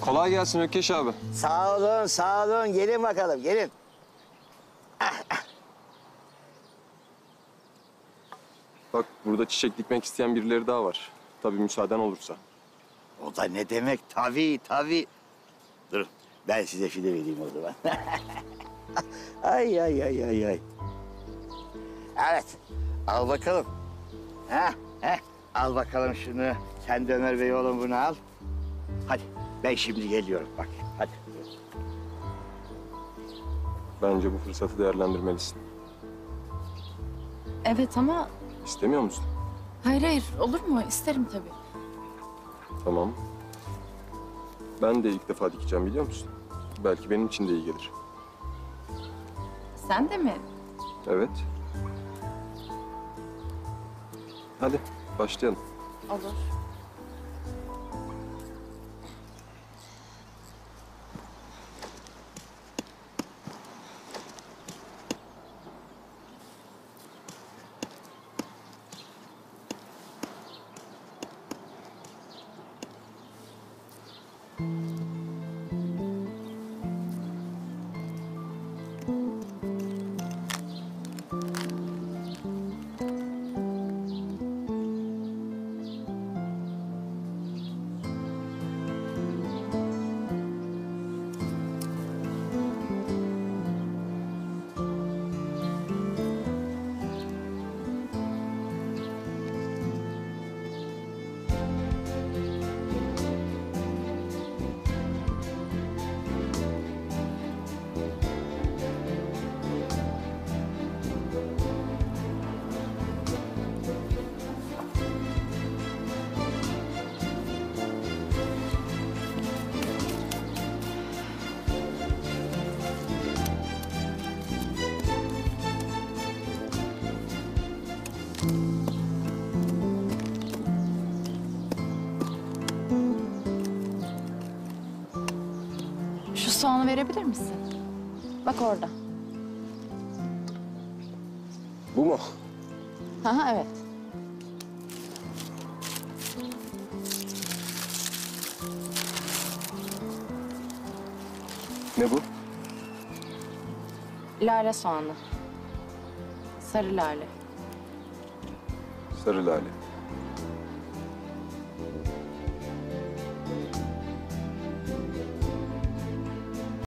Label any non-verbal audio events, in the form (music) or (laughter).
Kolay gelsin Ökkeş abi. Sağ olun, sağ olun. Gelin bakalım, gelin. Bak burada çiçek dikmek isteyen birileri daha var. Tabii müsaaden olursa. O da ne demek? Tabii, tabii. Dur, ben size fide vereyim o zaman. (laughs) ay, ay, ay, ay, ay. Evet, al bakalım. Ha, ha. Al bakalım şunu. Sen de Ömer Bey oğlum bunu al. Hadi, ben şimdi geliyorum bak. Hadi. Bence bu fırsatı değerlendirmelisin. Evet ama İstemiyor musun? hayır hayır olur mu? İsterim tabii. Tamam. Ben de ilk defa dikeceğim biliyor musun? Belki benim için de iyi gelir. Sen de mi? Evet. Hadi başlayalım. Olur. Soğanı verebilir misin? Bak orada. Bu mu? Aha evet. Ne bu? Lale soğanı. Sarı lale. Sarı lale.